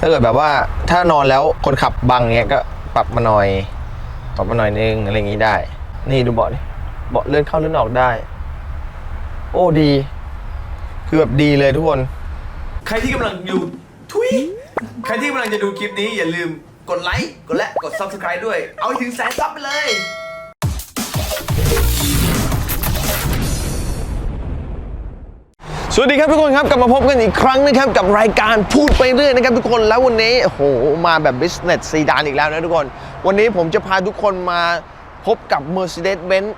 ถ้าเกิดแบบว่าถ้านอนแล้วคนขับบังเงี้ยก็ปรับมาหน่อย ปรับมาหน่อยนึงอะไรอย่างงี้ได้ นี่ดูเบาะนี่เบาะเลื่อนเข้าเลื่อนออกได้ โอ้ดี คือแบบดีเลยทุกคน ใครที่กำลังดูทุยใครที่กำลังจะดูคลิปนี้อย่าลืมกดไลค์กดและกด subscribe ด้วย เอาให้ถึงแสนซับไปเลย สวัสดีครับทุกคนครับกลับมาพบกันอีกครั้งนะครับกับรายการพูดไปเรื่อยนะครับทุกคนแล้ววันนี้โอ้โหมาแบบ business ซีดานอีกแล้วนะทุกคน วันนี้ผมจะพาทุกคนมาพบกับ Mercedes-Benz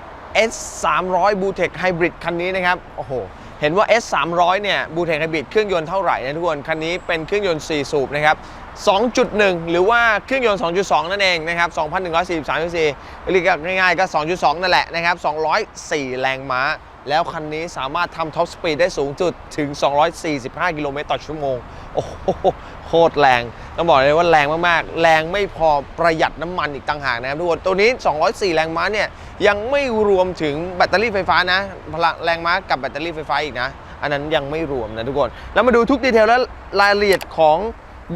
S 3 0 0 b u t e c Hybrid คันนี้นะครับโอ้โหเห็นว่า S 3 0 0เนี่ย b u t e c Hybrid เครื่องยนต์เท่าไหร่นะทุกคนคันนี้เป็นเครื่องยนต์ 4 สูบนะครับ2.1 หรือว่าเครื่องยนต์ 2.2 นั่นเองนะครับ 2,143 cc เรียกง่ายๆก็ 2.2 นั่นแหละนะครับ204 แรงม้า แล้วคันนี้สามารถทำท็อปสปีดได้สูงจุดถึง 245 กิโลเมตรต่อชั่วโมง โอ้โหโคตรแรง ต้องบอกเลยว่าแรงมากๆ แรงไม่พอประหยัดน้ำมันอีกต่างหากนะครับทุกคน ตัวนี้ 204 แรงม้าเนี่ย ยังไม่รวมถึงแบตเตอรี่ไฟฟ้านะ พลังแรงม้ากับแบตเตอรี่ไฟฟ้าอีกนะ อันนั้นยังไม่รวมนะทุกคน แล้วมาดูทุกดีเทลและรายละเอียดของ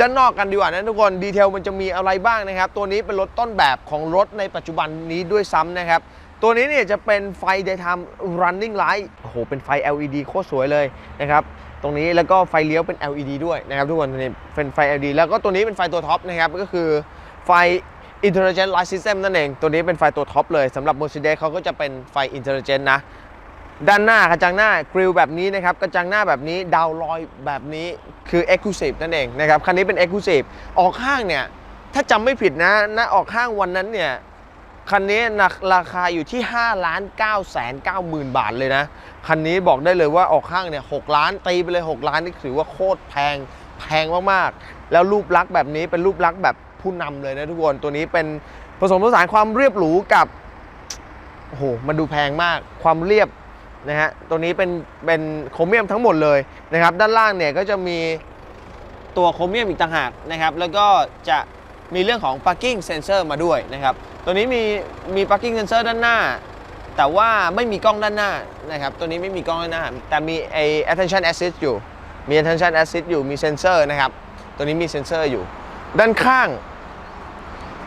ด้านนอกกันดีกว่านะทุกคนดีเทลมันจะมีอะไรบ้างนะครับ ตัวนี้เป็นรถต้นแบบของรถในปัจจุบันนี้ด้วยซ้ำนะครับ ตัวนี้เนี่ยจะเป็นไฟ daytime running light โอ้โห เป็นไฟ LED โคตรสวยเลยนะครับ ตรงนี้แล้วก็ไฟเลี้ยวเป็น LED ด้วยนะครับทุกคนนี้เป็นไฟ LED แล้วก็ตัวนี้เป็นไฟตัวท็อปนะครับ ก็คือไฟ intelligent light system นั่นเอง ตัวนี้เป็นไฟตัวท็อปเลยสำหรับ Mercedes เขาก็จะเป็นไฟ intelligent นะ ด้านหน้ากระจังหน้ากริลแบบนี้นะครับ กระจังหน้าแบบนี้ดาวลอยแบบนี้คือ Exclusive นั่นเองนะครับ คันนี้เป็น Exclusive ออกข้างเนี่ย ถ้าจำไม่ผิดนะณออกข้างวันนั้นเนี่ย คันนี้นะราคาอยู่ที่5ล้าน9แสน9หมื่นบาทเลยนะ คันนี้บอกได้เลยว่าออกข้างเนี่ย6ล้านตีไปเลย 6 ล้านนี่ถือว่าโคตรแพงแพงมากๆ แล้วรูปลักษณ์แบบนี้เป็นรูปลักษณ์แบบผู้นำเลยนะทุกคนตัวนี้เป็นผสมผสานความเรียบหรูกับโอ้โหมันดูแพงมากความเรียบนะฮะตัวนี้เป็นเป็นโครเมียมทั้งหมดเลยนะครับ ด้านล่างเนี่ยก็จะมีตัวโครเมียมอีกต่างหากนะครับ แล้วก็จะมีเรื่องของ parking sensor มาด้วยนะครับ ตัวนี้มีมี parking sensor ด้านหน้า แต่ว่าไม่มีกล้องด้านหน้านะครับ ตัวนี้ไม่มีกล้องด้านหน้า แต่มีไอ attention assist อยู่ มี attention assist อยู่ มีเซนเซอร์นะครับ ตัวนี้มีเซนเซอร์อยู่ ด้านข้าง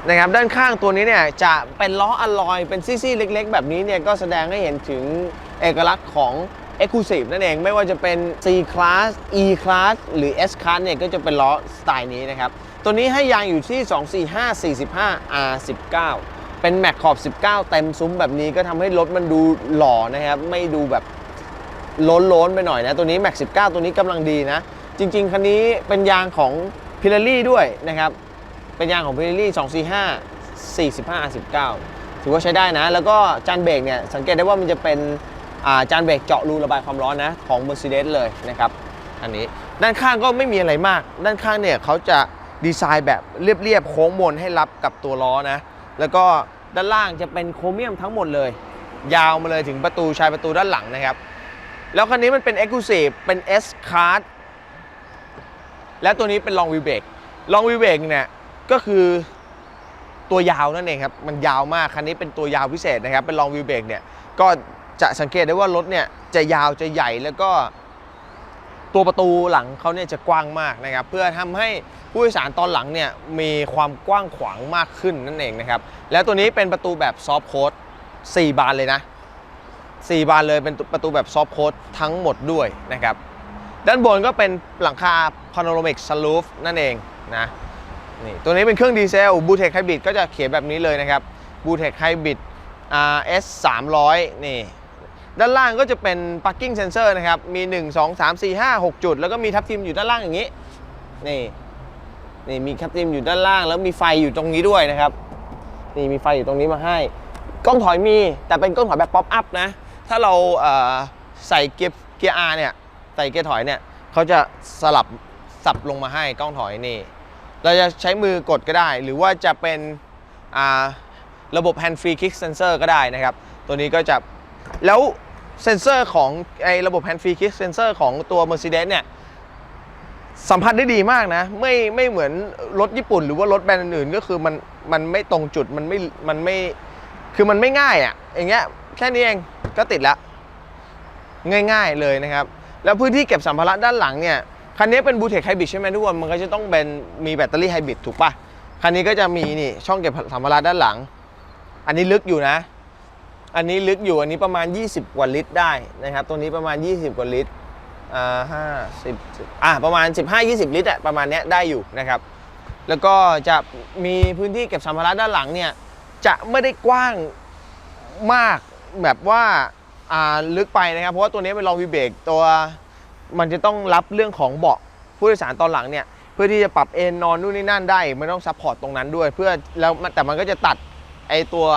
นะครับด้านข้างตัวนี้เนี่ยจะเป็นล้ออะลอยเป็นซี่ๆเล็ก ๆ แบบนี้เนี่ยก็แสดงให้เห็นถึงเอกลักษณ์ของ Exclusive นั่นเองไม่ว่าจะเป็น C Class E Class หรือ S Class เนี่ยก็จะเป็นล้อสไตล์นี้นะครับ ตัวนี้ให้ยางอยู่ที่ 245 45 R19 เป็นแม็กขอบ 19 เต็มซุ้มแบบนี้ก็ทำให้รถมันดูหล่อนะครับ ไม่ดูแบบล้นล้นๆไปหน่อยนะ ตัวนี้ Max 19 ตัวนี้กำลังดีนะ จริง ๆ คันนี้เป็นยางของ p i r e l l i ด้วยนะครับ เป็นยางของ p i r e l l i 245 45 19 ถือว่าใช้ได้นะ แล้วก็จานเบรกเนี่ยสังเกตได้ว่ามันจะเป็นาจานเบรกเจาะรูระบายความร้อนนะของ Mercedes เลยนะครับอันนี้ด้านข้างก็ไม่มีอะไรมาก ด้านข้างเนี่ยเขาจะ ดีไซน์แบบเรียบๆโค้งมนให้รับกับตัวล้อนะ แล้วก็ด้านล่างจะเป็นโครเมียมทั้งหมดเลย ยาวมาเลยถึงประตูชายประตูด้านหลังนะครับ แล้วคันนี้มันเป็น Exclusive เป็น S Card และตัวนี้เป็น Long Wheel Brake Long Wheelbase เนี่ยก็คือตัวยาวนั่นเองครับ มันยาวมาก คันนี้เป็นตัวยาวพิเศษนะครับ เป็น Long Wheelbase เนี่ย ก็จะสังเกตได้ว่ารถเนี่ยจะยาวจะใหญ่แล้วก็ ตัวประตูหลังเขาเนี่ยจะกว้างมากนะครับเพื่อทำให้ผู้โดยสารตอนหลังเนี่ยมีความกว้างขวางมากขึ้นนั่นเองนะครับแล้วตัวนี้เป็นประตูแบบซอฟโค้ด4บานเลยนะ 4 บานเลยเป็นประตูแบบซอฟโค้ดทั้งหมดด้วยนะครับด้านบนก็เป็นหลังคา panoramic sunroof นั่นเองนะนี่ตัวนี้เป็นเครื่องดีเซล b u t e c Hybrid ก็จะเขียนแบบนี้เลยนะครับ b u t e c Hybrid RS 300นี่ ด้านล่างก็จะเป็น parking sensor นะครับ มี 1 2 3 4 5 6 จุด แล้วก็มีทับทิมอยู่ด้านล่างอย่างนี้ นี่นี่มีทับทิมอยู่ด้านล่าง แล้วมีไฟอยู่ตรงนี้ด้วยนะครับ นี่มีไฟอยู่ตรงนี้มาให้ กล้องถอยมี แต่เป็นกล้องถอยแบบป๊อปอัพนะ ถ้าเราเใส่เกียร์เกียร์ R เนี่ย ใส่เกียร์ถอยเนี่ยเขาจะสลับสับลงมาให้กล้องถอยนี่ เราจะใช้มือกดก็ได้ หรือว่าจะเป็นระบบ hand free kick sensor ก็ได้นะครับ ตัวนี้ก็จะแล้ว เซนเซอร์ของไอ้ระบบ hand free kick sensor ของตัว Mercedes เนี่ยสัมผัสได้ดีมากนะ ไม่ไม่เหมือนรถญี่ปุ่น หรือว่ารถแบรนด์อื่นก็คือมันมันไม่ตรงจุดมันไม่มันไม่คือมันไม่ง่ายอะ่ะอย่างเงี้ยแค่นี้เองก็ติดละง่าย ๆเลยนะครับ แล้วพื้นที่เก็บสัมภาระด้านหลังเนี่ยคันนี้เป็นบูเทคไฮบริดใช่ไหมทุกคนมันก็จะต้องเป็นมีแบตเตอรี่ไฮบริดถูกปะคันนี้ก็จะมีนี่ช่องเก็บสัมภาระด้านหลัง อันนี้ลึกอยู่นะ อันนี้ลึกอยู่อันนี้ประมาณ 20 กว่าลิตรได้นะครับ ตัวนี้ประมาณ 20 กว่าลิตรอ่าห้าสิบอ่าประมาณ 15-20 ลิตรอะประมาณเนี้ยได้อยู่นะครับ แล้วก็จะมีพื้นที่เก็บสัมภาระด้านหลังเนี่ยจะไม่ได้กว้างมากแบบว่าอ่าลึกไปนะครับ เพราะว่าตัวนี้เป็นรองวีเบรกตัวมันจะต้องรับเรื่องของเบาะผู้โดยสารตอนหลังเนี่ยเพื่อที่จะปรับเอนนอนนู่นนี่นั่นได้ไม่ต้องซัพพอร์ตตรงนั้นด้วย เพื่อแล้วแต่มันก็จะตัดไอตัว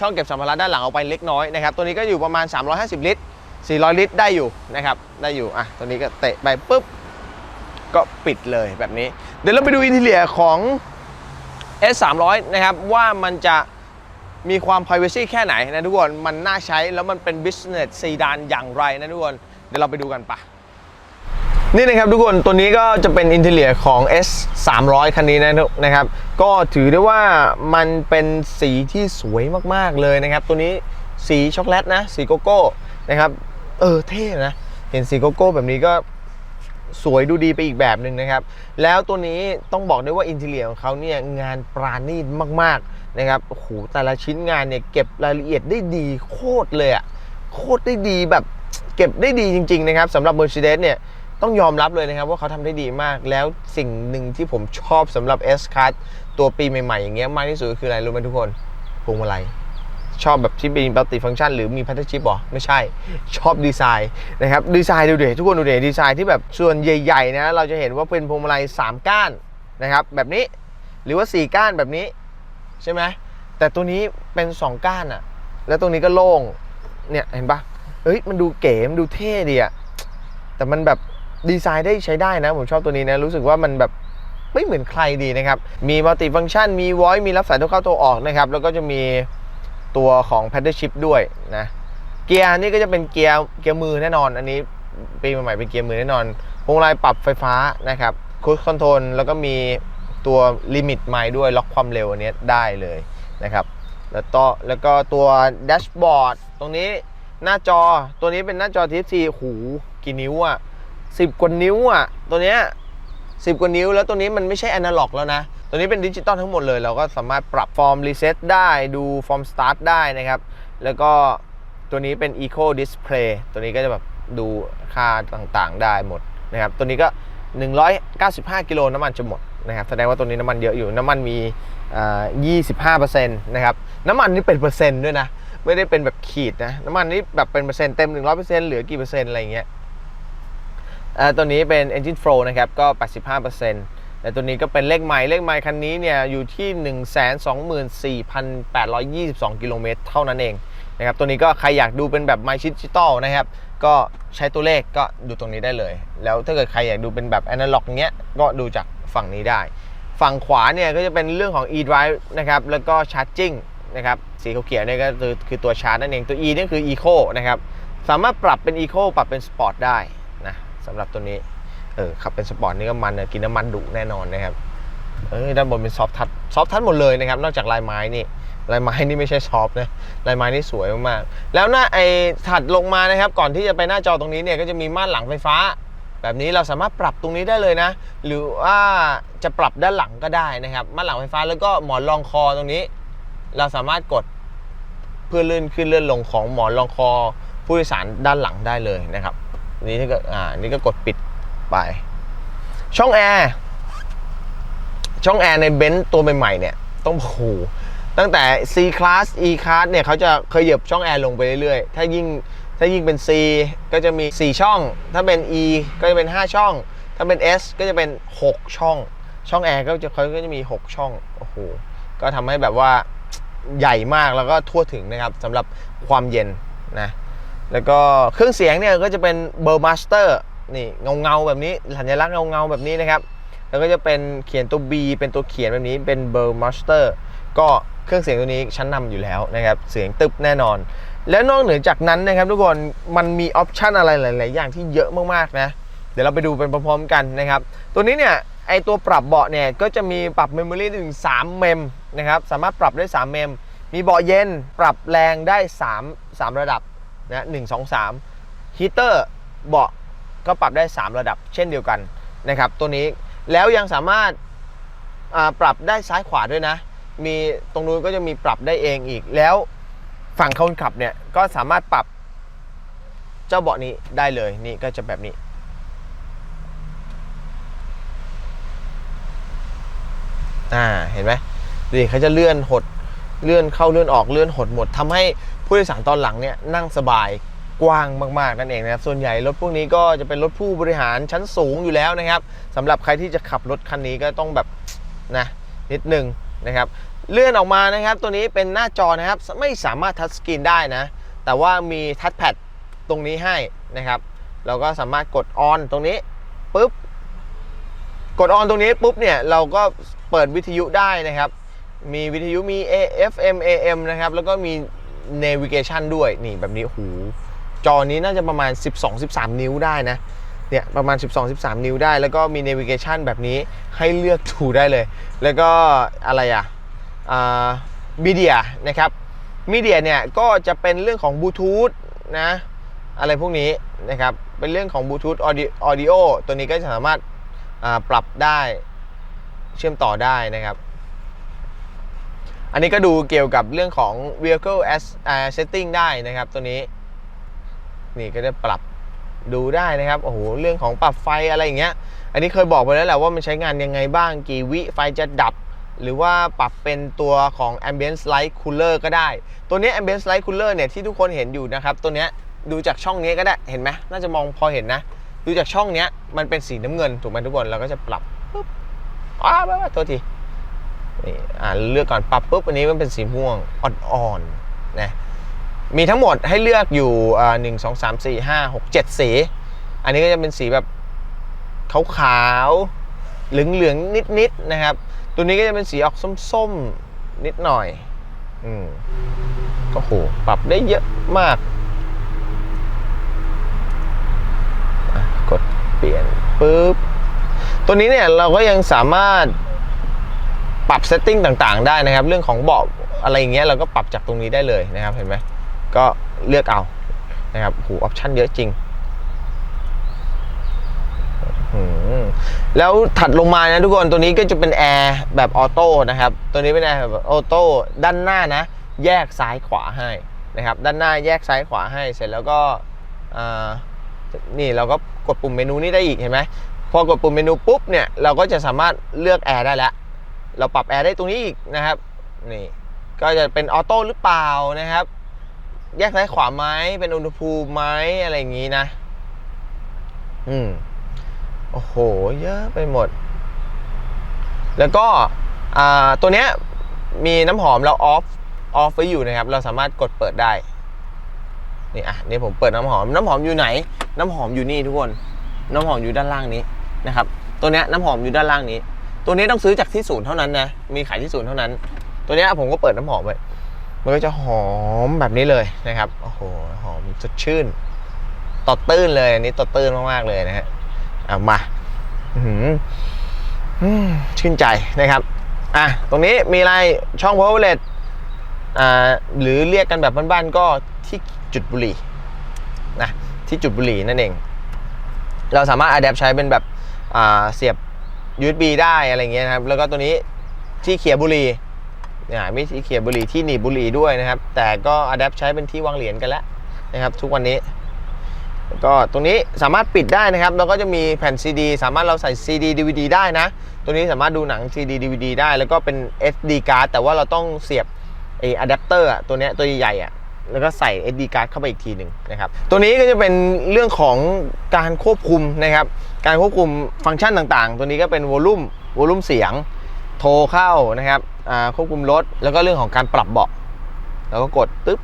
ช่องเก็บสัมภาระด้านหลังออกไปเล็กน้อยนะครับตัวนี้ก็อยู่ประมาณ 350 ลิตร 400 ลิตรได้อยู่นะครับได้อยู่อะตัวนี้ก็เตะไปปุ๊บก็ปิดเลยแบบนี้ เดี๋ยวเราไปดูอินทีเลียของ S 3 0 0นะครับว่ามันจะมีความ privacy แค่ไหนนะทุกคน มันน่าใช้แล้วมันเป็น business sedan อย่างไรนะทุกคน เดี๋ยวเราไปดูกันปะ นี่นะครับทุกคนตัวนี้ก็จะเป็นอินเทเลียของ S 3 0 0คันนี้นะนะครับ ก็ถือได้ว่ามันเป็นสีที่สวยมากๆเลยนะครับ ตัวนี้สีช็อกโกแลตนะ สีโกโก้นะครับ เออเท่นะ เห็นสีโกโก้แบบนี้ก็สวยดูดีไปอีกแบบหนึ่งนะครับ แล้วตัวนี้ต้องบอกได้ว่าอินเทเลียของเขาเนี่ยงานปราณีตมากๆนะครับโอ้โหแต่ละชิ้นงานเนี่ยเก็บรายละเอียดได้ดีโคตรเลยอะโคตรได้ดีแบบเก็บได้ดีจริง ๆ นะครับสำหรับ Mercedes เนี่ย ต้องยอมรับเลยนะครับว่าเขาทำได้ดีมาก แล้วสิ่งหนึ่งที่ผมชอบสำหรับ S Class ตัวปีใหม่ๆ อย่างเงี้ยมากที่สุดคืออะไรรู้ไหมทุกคนพวงมาลัยชอบแบบที่เป็นมัลติฟัง c t ชันหรือมีพัทชิปหรอ ไม่ใช่ ชอบดีไซน์นะครับดีไซน์ดูเด็ทุกคนดูเด็ดีไซน์ที่แบบส่วนใหญ่ๆนะเราจะเห็นว่าเป็นพวงมาลัย 3 ก้านนะครับแบบนี้หรือว่า 4 ก้านแบบนี้ใช่ไหมแต่ตัวนี้เป็น 2 ก้านอะแล้วตรงนี้ก็โล่งเนี่ยเห็นปะเฮ้ยมันดูเก๋มันดูเท่ดีอะแต่มันแบบ ดีไซน์ได้ใช้ได้นะ ผมชอบตัวนี้นะ รู้สึกว่ามันแบบไม่เหมือนใครดีนะครับ มีมัลติฟัง c t ชัน มี voice มีรับสายโทรเข้าโทรออกนะครับ แล้วก็จะมีตัวของ paddle shift ด้วยนะ เกียร์นี่ก็จะเป็นเกียร์เกียร์มือแน่นอน อันนี้ปีใหม่ๆเป็นเกียร์มือแน่นอนพวงมาลัยปรับไฟฟ้านะครับคู c คอนโทรลแล้วก็มีตัวลิมิตไมล์ด้วยล็อกความเร็วอันนี้ได้เลยนะครับ แล้วก็แล้วก็ตัวแดชบอร์ดตรงนี้หน้าจอตัวนี้เป็นหน้าจอ TFT หูกี่นิ้วอะ 10 กว่านิ้วอะตัวเนี้ย10กว่านิ้ว แล้วตัวนี้มันไม่ใช่อนาล็อกแล้วนะ ตัวนี้เป็นดิจิตอลทั้งหมดเลย เราก็สามารถปรับฟอร์มรีเซ็ตได้ดูฟอร์มสตาร์ทได้นะครับ แล้วก็ตัวนี้เป็น Eco Display ตัวนี้ก็จะแบบดูค่าต่างๆได้หมดนะครับ ตัวนี้ก็ 195 กิโลน้ำมันจะหมดนะครับ แสดงว่าตัวนี้น้ำมันเยอะอยู่ น้ำมันมีอ่า25%นะครับ น้ำมันนี่เป็นเปอร์เซ็นต์ด้วยนะ ไม่ได้เป็นแบบขีดนะ น้ำมันนี่แบบเป็นเปอร์เซ็นต์เต็ม 100%เหลือกี่เปอร์เซ็นต์อะไรเงี้ย ตัวนี้เป็น Engine Flow นะครับก็ 85%แต่ตัวนี้ก็เป็นเลขไมล์เลขไมล์คันนี้เนี่ยอยู่ที่ 124,822 กิโลเมตรเท่านั้นเองนะครับตัวนี้ก็ใครอยากดูเป็นแบบไมล์ดิจิตอลนะครับ ก็ใช้ตัวเลขก็ดูตรงนี้ได้เลย แล้วถ้าเกิดใครอยากดูเป็นแบบอนาล็อกเงี้ยก็ดูจากฝั่งนี้ได้ ฝั่งขวาเนี่ยก็จะเป็นเรื่องของ e-drive นะครับแล้วก็ charging นะครับสีเขียวเนี่ยก็คือคือตัวชาร์จนั่นเองตัว e นี่คือ eco นะครับสามารถปรับเป็น eco ปรับเป็น sport ได้ สำหรับตัวนี้เออขับเป็นสปอร์ตนี่ก็มันกินน้ำมันดุแน่นอนนะครับเออด้านบนเป็นซอฟทัชซอฟทัชหมดเลยนะครับ นอกจากลายไม้นี่ลายไม้นี่ไม่ใช่ซอฟนะลายไม้นี่สวยมากๆแล้วหน้าไอ้ถัดลงมานะครับ ก่อนที่จะไปหน้าจอตรงนี้เนี่ยก็จะมีม่านหลังไฟฟ้า แบบนี้เราสามารถปรับตรงนี้ได้เลยนะ หรือว่าจะปรับด้านหลังก็ได้นะครับม่านหลังไฟฟ้าแล้วก็หมอนรองคอตรงนี้ เราสามารถกดเพื่อเลื่อนขึ้นเลื่อนลงของหมอนรองคอผู้โดยสารด้านหลังได้เลยนะครับ นี่กิดอ่านี่ก็กดปิดไป ช่องแอร์ช่องแอร์ในเบนซ์ตัวใหม่ๆเนี่ยต้องโหตั้งแต่ C class E class เนี่ยเขาจะขยับช่องแอร์ลงไปเรื่อยๆ ถ้ายิ่งถ้ายิ่งเป็น C ก็จะมี 4 ช่อง ถ้าเป็น E ก็จะเป็น 5 ช่อง ถ้าเป็น S ก็จะเป็น 6 ช่อง ช่องแอร์ก็จะเขาก็จะมี 6 ช่องโอ้โหก็ทำให้แบบว่าใหญ่มากแล้วก็ทั่วถึงนะครับสำหรับความเย็นนะ แล้วก็เครื่องเสียงเนี่ยก็จะเป็นเบอร์มาสเตอร์นี่เงาเงาแบบนี้สัญลักษณ์เงาเงาแบบนี้นะครับ แล้วก็จะเป็นเขียนตัว B เป็นตัวเขียนแบบนี้เป็นเบอร์มาสเตอร์ก็เครื่องเสียงตัวนี้ชั้นนำอยู่แล้วนะครับ เสียงตึบแน่นอน และนอกเหนือจากนั้นนะครับทุกคนมันมีออปชันอะไรหลาย ๆ อย่างที่เยอะมาก ๆ นะ เดี๋ยวเราไปดูเป็นพร้อม ๆ กันนะครับ ตัวนี้เนี่ยไอตัวปรับเบาะเนี่ยก็จะมีปรับเมมโมรีถึง 3 เมมนะครับ สามารถปรับได้ 3 เมม มีเบาะเย็นปรับแรงได้ 3 3 ระดับ นะหนึ่งสองสามฮีเตอร์เบาะก็ปรับได้ 3 ระดับเช่นเดียวกันนะครับตัวนี้แล้วยังสามารถปรับได้ซ้ายขวาด้วยนะ มีตรงนู้นก็จะมีปรับได้เองอีก แล้วฝั่งคนขับเนี่ยก็สามารถปรับเจ้าเบาะนี้ได้เลยนี่ก็จะแบบนี้ อ่าเห็นไหมดิเขาจะเลื่อนหดเลื่อนเข้าเลื่อนออกเลื่อนหดหมดทำให้ ผู้โดยสารตอนหลังเนี่ยนั่งสบายกว้างมากๆนั่นเองนะครับ ส่วนใหญ่รถพวกนี้ก็จะเป็นรถผู้บริหารชั้นสูงอยู่แล้วนะครับสำหรับใครที่จะขับรถคันนี้ก็ต้องแบบนะนิดนึงนะครับ เลื่อนออกมานะครับ ตัวนี้เป็นหน้าจอนะครับ ไม่สามารถทัชสกรีนได้นะ แต่ว่ามีทัชแพดตรงนี้ให้นะครับ เราก็สามารถกดออนตรงนี้ปุ๊บกดออนตรงนี้ปุ๊บเนี่ยเราก็เปิดวิทยุได้นะครับ มีวิทยุมี AFM AM นะครับ แล้วก็มี navigation ด้วยนี่แบบนี้โอ้โหจอนี้น่าจะประมาณ 12-13 นิ้วได้นะเนี่ยประมาณ 12-13 นิ้วได้ แล้วก็มี navigation แบบนี้ให้เลือกถูได้เลย แล้วก็อะไรอะมีเดียนะครับมีเดียเนี่ยก็จะเป็นเรื่องของบลูทูธนะอะไรพวกนี้นะครับเป็นเรื่องของบลูทูธออดิโอตัวนี้ก็จะสามารถอ่าปรับได้เชื่อมต่อได้นะครับ อันนี้ก็ดูเกี่ยวกับเรื่องของ vehicle as uh, setting ได้นะครับตัวนี้ นี่ก็จะปรับดูได้นะครับโอ้โหเรื่องของปรับไฟอะไรอย่างเงี้ย อันนี้เคยบอกไปแล้วแหละว่ามันใช้งานยังไงบ้างกี่วิไฟจะดับ หรือว่าปรับเป็นตัวของ ambient light cooler ก็ได้ ตัวนี้ ambient light cooler เนี่ยที่ทุกคนเห็นอยู่นะครับ ตัวนี้ดูจากช่องนี้ก็ได้เห็นไหมน่าจะมองพอเห็นนะ ดูจากช่องนี้มันเป็นสีน้ำเงินถูกไหมทุกคนเราก็จะปรับปุ๊บอ้าวโทษที นี่อ่าเลือกก่อนปรับปุ๊บอันนี้มันเป็นสีม่วงอ่อนๆนะมีทั้งหมดให้เลือกอยู่อ่าหนึ่งสองสามสี่ห้าหกเจ็ดสี อันนี้ก็จะเป็นสีแบบขาวๆเหลืองๆนิดๆนะครับ ตัวนี้ก็จะเป็นสีออกส้มๆนิดหน่อยอืมก็โหปรับได้เยอะมากกดเปลี่ยนปุ๊บตัวนี้เนี่ยเราก็ยังสามารถ ปรับเซตติ้งต่างๆ ได้นะครับ เรื่องของเบาะอะไรอย่างเงี้ยเราก็ปรับจากตรงนี้ได้เลยนะครับเห็นไหมก็เลือกเอานะครับหูออปชั่นเยอะจริงแล้วถัดลงมานะทุกคนตัวนี้ก็จะเป็นแอร์แบบออโต้นะครับ ตัวนี้เป็นแอร์แบบออโต้ด้านหน้านะ แยกซ้ายขวาให้นะครับ ด้านหน้าแยกซ้ายขวาให้เสร็จแล้วก็นี่เราก็กดปุ่มเมนูนี้ได้อีกเห็นไหมพอกดปุ่มเมนูปุ๊บเนี่ยเราก็จะสามารถเลือกแอร์ได้แล้ว เราปรับแอร์ได้ตรงนี้อีกนะครับนี่ก็จะเป็นออโต้หรือเปล่านะครับ แยกซ้ายขวาไหมเป็นอุณหภูมิไหมอะไรอย่างนี้นะ อืมโอ้โห เยอะไปหมด แล้วก็อ่าตัวเนี้ยมีน้ำหอมเราออฟออฟไว้อยู่นะครับ เราสามารถกดเปิดได้นี่อะนี่ผมเปิดน้ำหอม น้ำหอมอยู่ไหน น้ำหอมอยู่นี่ทุกคน น้ำหอมอยู่ด้านล่างนี้นะครับ ตัวเนี้ยน้ำหอมอยู่ด้านล่างนี้ ตัวนี้ต้องซื้อจากที่ศูนย์เท่านั้นนะ มีขายที่ศูนย์เท่านั้น ตัวนี้ผมก็เปิดน้ำหอมไว้ มันก็จะหอมแบบนี้เลยนะครับ โอ้โห หอมสดชื่น ตอดตื้นเลย อันนี้ตอดตื้นมากๆเลยนะฮะเอามาอื้อหืออืมชื่นใจนะครับ อะ ตรงนี้มีอะไร ช่อง power outlet อ่า หรือเรียกกันแบบบ้านๆ ก็ที่จุดบุหรี่นะ ที่จุดบุหรี่นั่นเอง เราสามารถอัดแอปใช้เป็นแบบ อ่า เสียบ USB ได้อะไรเงี้ยนะครับ แล้วก็ตัวนี้ที่เขียบุรีเนี่ยมีที่เขียบุรีที่หนีบบุรีด้วยนะครับ แต่ก็อัดแอปใช้เป็นที่วางเหรียญกันแล้วนะครับ ทุกวันนี้ก็ตรงนี้สามารถปิดได้นะครับ แล้วก็จะมีแผ่น CD สามารถเราใส่ CD DVD ได้นะ ตัวนี้สามารถดูหนัง CD DVD ได้ แล้วก็เป็น SD card แต่ว่าเราต้องเสียบไออะแดปเตอร์ตัวเนี้ยตัวใหญ่ๆอะแล้วก็ใส่ SD card เข้าไปอีกทีหนึ่งนะครับ ตัวนี้ก็จะเป็นเรื่องของการควบคุมนะครับ การควบคุมฟังก์ชันต่างๆ ตัวนี้ก็เป็นวอลลุ่มวอลลุ่มเสียง โทรเข้านะครับอ่าควบคุมรถ แล้วก็เรื่องของการปรับเบาะแล้วก็กดตึ๊บ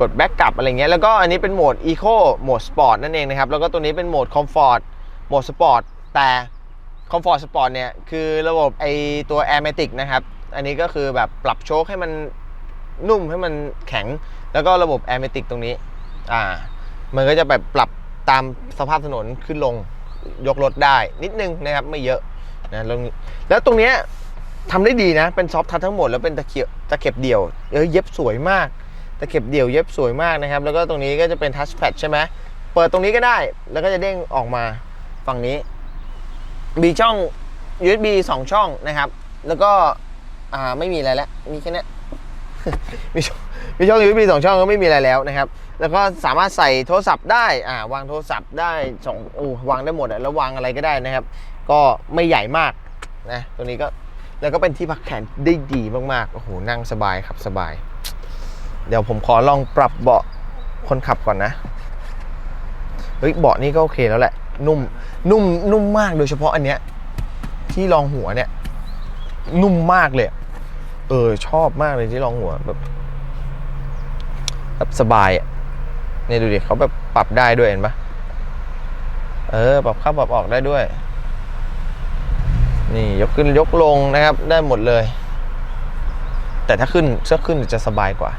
กดแบ็กกลับอะไรเงี้ยแล้วก็อันนี้เป็นโหมด Eco โหมด Sport นั่นเองนะครับ แล้วก็ตัวนี้เป็นโหมด Comfort โหมด Sport แต่ Comfort Sport เนี่ย คือระบบไอตัว a i r m a t i c นะครับ อันนี้ก็คือแบบปรับโชคให้มันนุ่มให้มันแข็ง แล้วก็ระบบ a i r m a t i c ตรงนี้อ่ามันก็จะแบบปรับ ตามสภาพถนนขึ้นลงยกรถได้นิดนึงนะครับไม่เยอะนะแล้วแล้วตรงเนี้ยทำได้ดีนะ เป็นซอฟทัชทั้งหมดแล้วเป็นตะเขียบตะเข็บเดี่ยวเออเย็บสวยมากตะเข็บเดี่ยวเย็บสวยมากนะครับ แล้วก็ตรงนี้ก็จะเป็นทัชแพดใช่ไหมเปิดตรงนี้ก็ได้ แล้วก็จะเด้งออกมาฝั่งนี้มีช่อง USB 2 ช่องนะครับ แล้วก็อ่าไม่มีอะไรแล้วมีแค่นี้มีช่องมีช่อง USB 2 ช่องก็ไม่มีอะไรแล้วนะครับ แล้วก็สามารถใส่โทรศัพท์ได้อ่าวางโทรศัพท์ได้สองโอ้วางได้หมดอะแล้ววางอะไรก็ได้นะครับ ก็ไม่ใหญ่มากนะตัวนี้ก็แล้วก็เป็นที่พักแขนได้ดีมากๆโอ้โหนั่งสบายครับสบาย เดี๋ยวผมขอลองปรับเบาะคนขับก่อนนะเฮ้ยเบาะนี่ก็โอเคแล้วแหละ นุ่มนุ่มนุ่มมากโดยเฉพาะอันเนี้ยที่รองหัวเนี่ยนุ่มมากเลยเออชอบมากเลยที่รองหัวแบบแบบสบายอะ นี่ยดูดิเขาแบบปรับได้ด้วยเห็นปะเออ ปรับเข้าปรับออกได้ด้วย นี่ยกขึ้นยกลงนะครับ ได้หมดเลย แต่ถ้าขึ้นเสื้อขึ้นจะสบายกว่า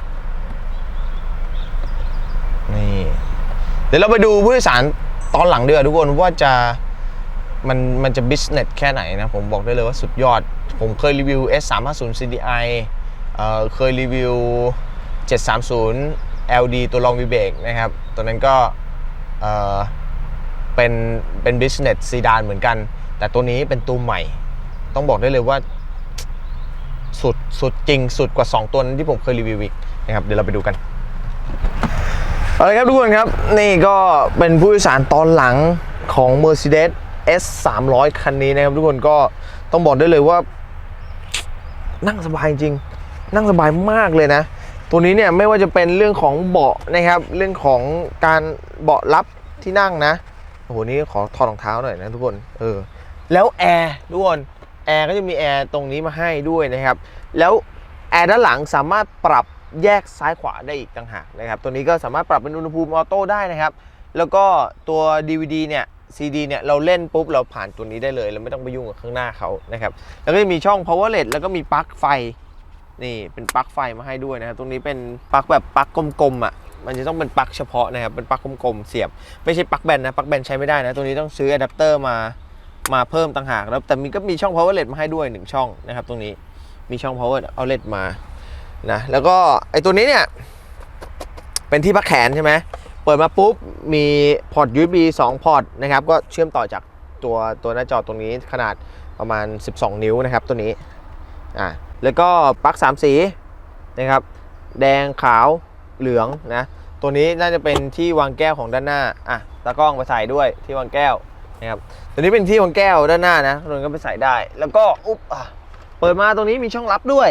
นี่ เดี๋ยวเราไปดูผู้โดยสารตอนหลังดีกว่าทุกคนว่าจะมันมันจะบิสเนสแค่ไหนนะ ผมบอกได้เลยว่าสุดยอด ผมเคยรีวิว S 3 5 0 CDI เอ่อเคยรีวิว 730 LD ตัวลองวีเบกนะครับ ตัวนั้นก็เอ่อเป็นเป็นบิสเนสซีดานเหมือนกัน แต่ตัวนี้เป็นตัวใหม่ ต้องบอกได้เลยว่า สุดสุดจริงสุดกว่า 2 ตัวนั้นที่ผมเคยรีวิวอีกนะครับ เดี๋ยวเราไปดูกันเอาละครับทุกคนครับ นี่ก็เป็นผู้โดยสารตอนหลังของ Mercedes S 3 0 0คันนี้นะครับ ทุกคนก็ต้องบอกได้เลยว่า นั่งสบายจริง นั่งสบายมากเลยนะ ตัวนี้เนี่ยไม่ว่าจะเป็นเรื่องของเบาะนะครับ เรื่องของการเบาะรับที่นั่งนะโอ้โหนี่ขอถอดรองเท้าหน่อยนะทุกคนเออแล้วแอร์ทุกคนแอร์ก็จะมีแอร์ตรงนี้มาให้ด้วยนะครับ แล้วแอร์ด้านหลังสามารถปรับแยกซ้ายขวาได้อีกต่างหากนะครับ ตัวนี้ก็สามารถปรับเป็นอุณหภูมิออโต้ได้นะครับ แล้วก็ตัว DVD เนี่ย CD เนี่ยเราเล่นปุ๊บเราผ่านตัวนี้ได้เลย เราไม่ต้องไปยุ่งกับข้างหน้าเขานะครับ แล้วก็จะมีช่อง power LED แล้วก็มีปลั๊กไฟ นี่เป็นปลั๊กไฟมาให้ด้วยนะครับตรงนี้เป็นปลั๊กแบบปลั๊กกลมๆอะมันจะต้องเป็นปลั๊กเฉพาะนะครับเป็นปลั๊กกลมๆเสียบ ไม่ใช่ปลั๊กแบนนะปลั๊กแบนใช้ไม่ได้นะตัวนี้ต้องซื้ออะแดปเตอร์มามาเพิ่มต่างหากแล้วแต่มีก็มีช่อง power LED มาให้ด้วยหนึ่งช่องนะครับ ตรงนี้มีช่อง power outlet มานะแล้วก็ไอ้ตัวนี้เนี่ยเป็นที่พักแขนใช่ไหมเปิดมาปุ๊บมีพอร์ต USB 2 พอร์ตนะครับก็เชื่อมต่อจากตัวตัวหน้าจอตรงนี้ขนาดประมาณ 12 นิ้วนะครับตัวนี้อ่า แล้วก็ปลั๊ก3สีนะครับ แดงขาวเหลืองนะ ตัวนี้น่าจะเป็นที่วางแก้วของด้านหน้า อะตากล้องไปใส่ด้วยที่วางแก้วนะครับ ตัวนี้เป็นที่วางแก้วด้านหน้านะตัวนี้ก็ไปใส่ได้ แล้วก็อุ๊บอะเปิดมาตรงนี้มีช่องลับด้วย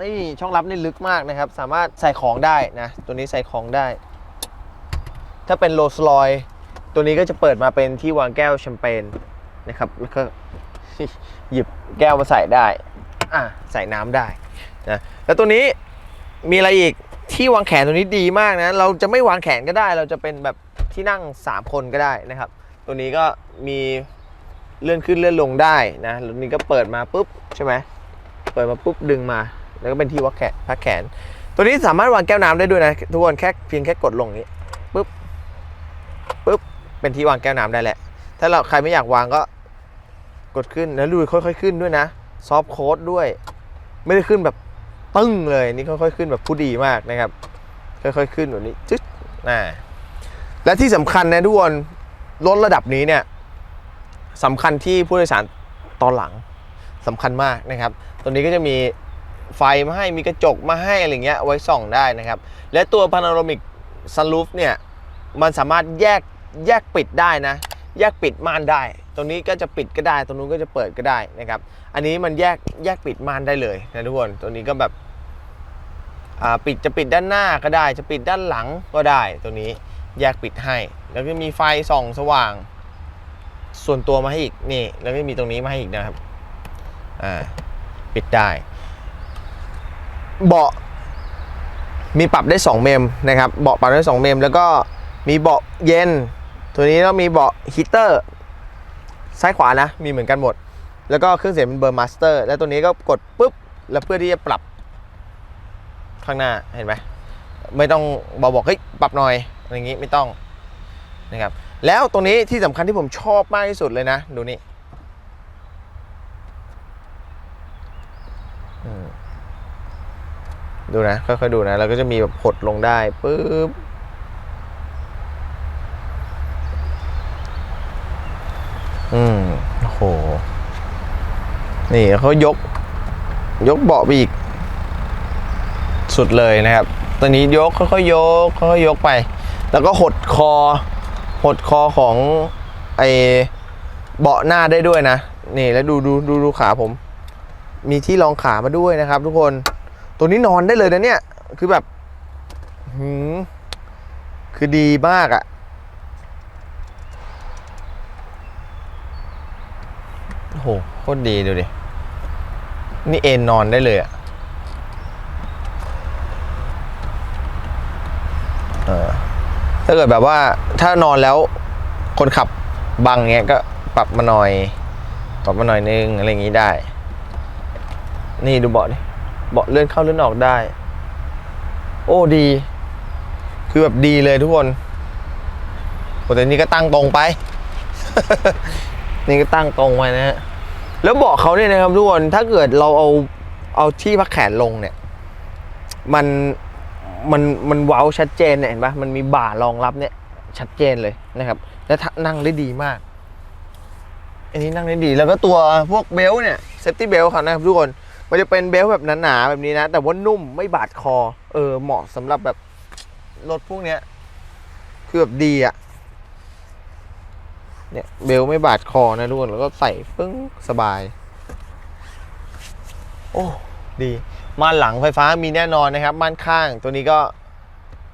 นี่ช่องลับนี่ลึกมากนะครับ สามารถใส่ของได้นะ ตัวนี้ใส่ของได้ ถ้าเป็นโรลส์รอยตัวนี้ก็จะเปิดมาเป็นที่วางแก้วแชมเปญนะครับ แล้วก็หยิบแก้วมาใส่ได้ อ่ใส่น้ำได้นะแล้วตัวนี้มีอะไรอีกที่วางแขนตัวนี้ดีมากนะ เราจะไม่วางแขนก็ได้ เราจะเป็นแบบที่นั่ง 3 คนก็ได้นะครับ ตัวนี้ก็มีเลื่อนขึ้นเลื่อนลงได้นะแล้วนี้ก็เปิดมาปุ๊บใช่ไหมเปิดมาปุ๊บดึงมา แล้วก็เป็นที่วักแขนพักแขน ตัวนี้สามารถวางแก้วน้ำได้ด้วยนะทุกคนแค่เพียงแค่กดลงนี้ปุ๊บปุ๊บเป็นที่วางแก้วน้ำได้แหละ ถ้าเราใครไม่อยากวางก็กดขึ้นแล้วดูค่อย ๆ ขึ้นด้วยนะ ซอฟต์โค้ดด้วย ไม่ได้ขึ้นแบบตึ้งเลยนี่ค่อยๆขึ้นแบบผู้ดีมากนะครับ ค่อยๆขึ้นแบบนี้จึ๊ดน่าและที่สำคัญนะทุกคนรถระดับนี้เนี่ยสำคัญที่ผู้โดยสารตอนหลังสำคัญมากนะครับ ตัวนี้ก็จะมีไฟมาให้มีกระจกมาให้อะไรเงี้ยไว้ส่องได้นะครับ และตัว Panoramic Sunroof เนี่ยมันสามารถแยกแยกปิดได้นะ แยกปิดม่านได้ ตรงนี้ก็จะปิดก็ได้ ตรงนู้นก็จะเปิดก็ได้นะครับ อันนี้มันแยกแยกปิดม่านได้เลยนะทุกคน ตัวนี้ก็แบบปิดจะปิดด้านหน้าก็ได้ จะปิดด้านหลังก็ได้ ตัวนี้แยกปิดให้ แล้วก็มีไฟส่องสว่าง ส่วนตัวมาให้อีกนี่ แล้วก็มีตรงนี้มาให้อีกนะครับ อ่า ปิดได้ เบาะมีปรับได้ 2 เมมนะครับ เบาะปรับได้ 2 เมม แล้วก็มีเบาะเย็น ตัวนี้ก็มีเบาะฮีเตอร์ซ้ายขวานะมีเหมือนกันหมด แล้วก็เครื่องเสียงเป็นเบอร์มาสเตอร์ แล้วตัวนี้ก็กดปุ๊บ แล้วเพื่อที่จะปรับข้างหน้าเห็นไหมไม่ต้องบอกบอกเฮ้ยปรับหน่อยอะไรอย่างงี้ไม่ต้องนะครับแล้วตรงนี้ที่สำคัญที่ผมชอบมากที่สุดเลยนะ ดูนี่ดูนะค่อยๆดูนะ แล้วก็จะมีแบบหดลงได้ปุ๊บ อืมโอ้โห นี่เขายก ยกเบาะไปอีก สุดเลยนะครับตอนนี้ยกค่อยๆยกค่อยๆยกไป แล้วก็หดคอ หดคอของไอเบาะหน้าได้ด้วยนะ นี่แล้วดูดูดูดูขาผม มีที่รองขามาด้วยนะครับ ทุกคน ตัวนี้นอนได้เลยนะเนี่ย คือแบบ หืมคือดีมากอะ่ะ โหโคตรดีดูดิ นี่เอนนอนได้เลยอะ่ะเออถ้าเกิดแบบว่าถ้านอนแล้วคนขับบังเงี้ยก็ปรับมาหน่อย ปรับมาหน่อยนึงอะไรอย่างงี้ได้ นี่ดูเบาะดิเบาะเลื่อนเข้าเลื่อนออกได้ โอ้ดี คือแบบดีเลยทุกคนโอ้แต่นี่ก็ตั้งตรงไป นี่ก็ตั้งตรงไปนะฮะ แล้วเบาะเขาเนี่ยนะครับทุกคนถ้าเกิดเราเอาเอาที่พักแขนลงเนี่ย มันมันมันเว้าชัดเจนเนี่ยเห็นปะมันมีบ่ารองรับเนี่ย ชัดเจนเลยนะครับ และนั่งได้ดีมาก อันนี้นั่งได้ดีแล้วก็ตัวพวกเบลต์เนี่ยเซฟตี้เบลต์เขานะครับทุกคนมันจะเป็นเบลต์แบบหนาๆแบบนี้นะ แต่ว่านุ่มไม่บาดคอ เออเหมาะสำหรับแบบรถพวกเนี้ยคือแบบดีอะ เนี่ยเบลไม่บาดคอนะทุกคนแล้วก็ใส่ปึ้งสบาย โอ้ดีม่านหลังไฟฟ้ามีแน่นอนนะครับม่านข้างตัวนี้ก็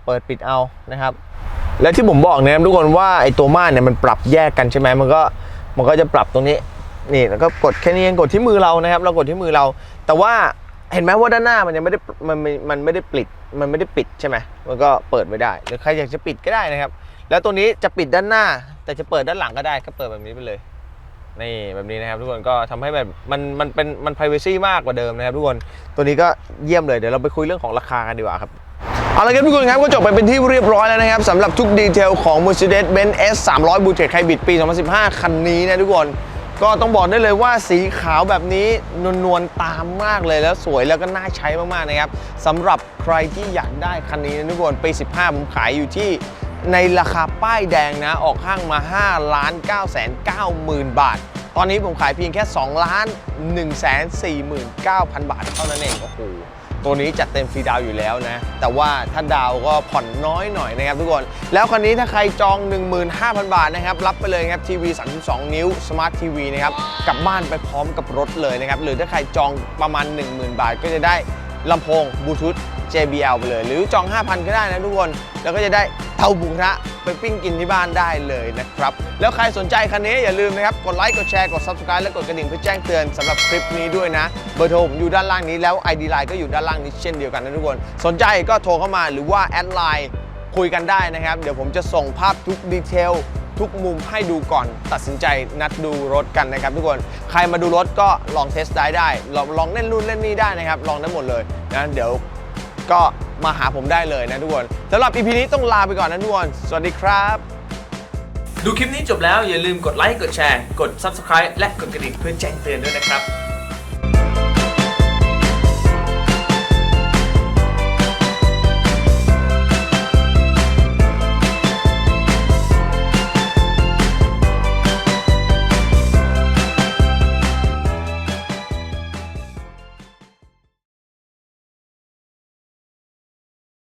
เปิดปิดเอานะครับ และที่ผมบอกนะครับทุกคนว่าไอ้ตัวม่านเนี่ยมันปรับแยกกันใช่ไหมมันก็มันก็จะปรับตรงนี้นี่แล้วก็กดแค่นี้เองกดที่มือเรานะครับ เรากดที่มือเรา แต่ว่าเห็นไหมว่าด้านหน้ามันยังไม่ได้มันมันมันไม่ได้ปิดมันไม่ได้ปิดใช่ไหมมันก็เปิดไว้ได้ หรือใครอยากจะปิดก็ได้นะครับ แล้วตัวนี้จะปิดด้านหน้า แต่จะเปิดด้านหลังก็ได้ก็เปิดแบบนี้ไปเลยนี่แบบนี้นะครับทุกคนก็ทำให้แบบมันมันเป็นมัน p r i เวซีมากกว่าเดิมนะครับทุกคนตัวนี้ก็เยี่ยมเลยเดี๋ยวเราไปคุยเรื่องของราคากันดีกว่าครับเอาละครับทุกคนครับก็จบไปเป็นที่เรียบร้อยแล้วนะครับสำหรับทุกดีเทลของ Mercedes-Benz S 300 b u t e c Hybrid ปี 2015 คันนี้นะทุกคนก็ต้องบอกได้เลยว่าสีขาวแบบนี้นวลๆตามมากเลยแล้วสวยแล้วก็น่าใช้มากๆนะครับสำหรับใครที่อยากได้คันนี้นะทุกคนปี 15 ผมขายอยู่ที่ ในราคาป้ายแดงนะ ออกห้างมา5ล้าน9แสน9หมื่นบาท ตอนนี้ผมขายเพียงแค่2ล้าน1แสน4หมื่น9,000 บาท เท่านั้นเองโอ้โหตัวนี้จัดเต็มฟรีดาวอยู่แล้วนะ แต่ว่าถ้าดาวก็ผ่อนน้อยหน่อยนะครับทุกคน แล้วคันนี้ถ้าใครจอง 15,000 บาทนะครับ รับไปเลยครับทีวี 32 นิ้วสมาร์ททีวีนะครับ กลับบ้านไปพร้อมกับรถเลยนะครับ หรือถ้าใครจองประมาณ 10,000 บาทก็จะได้ลำโพงบลูทูธ JBL ไปเลย หรือจอง 5,000 ก็ได้นะทุกคน แล้วก็จะได้เตาบุกระไปปิ้งกินที่บ้านได้เลยนะครับ แล้วใครสนใจคันนี้อย่าลืมนะครับ กดไลค์กดแชร์กด Subscribe และกดกระดิ่งเพื่อแจ้งเตือนสำหรับคลิปนี้ด้วยนะ เบอร์โทรผมอยู่ด้านล่างนี้แล้ว ID Line ก็อยู่ด้านล่างนี้เช่นเดียวกันนะทุกคน สนใจก็โทรเข้ามาหรือว่าแอดไลน์คุยกันได้นะครับ เดี๋ยวผมจะส่งภาพทุกดีเทลทุกมุมให้ดูก่อนตัดสินใจนัดดูรถกันนะครับทุกคน ใครมาดูรถก็ลองเทสได้ได้ ลองลองเล่นรุ่นเล่นนี่ได้นะครับ ลองได้หมดเลยนะเดี๋ยว ก็มาหาผมได้เลยนะทุกคนสำหรับ EP นี้ต้องลาไปก่อนนะทุกคนสวัสดีครับ ดูคลิปนี้จบแล้วอย่าลืมกดไลค์กดแชร์ กด Subscribe และกดกระดิ่งเพื่อแจ้งเตือนด้วยนะครับ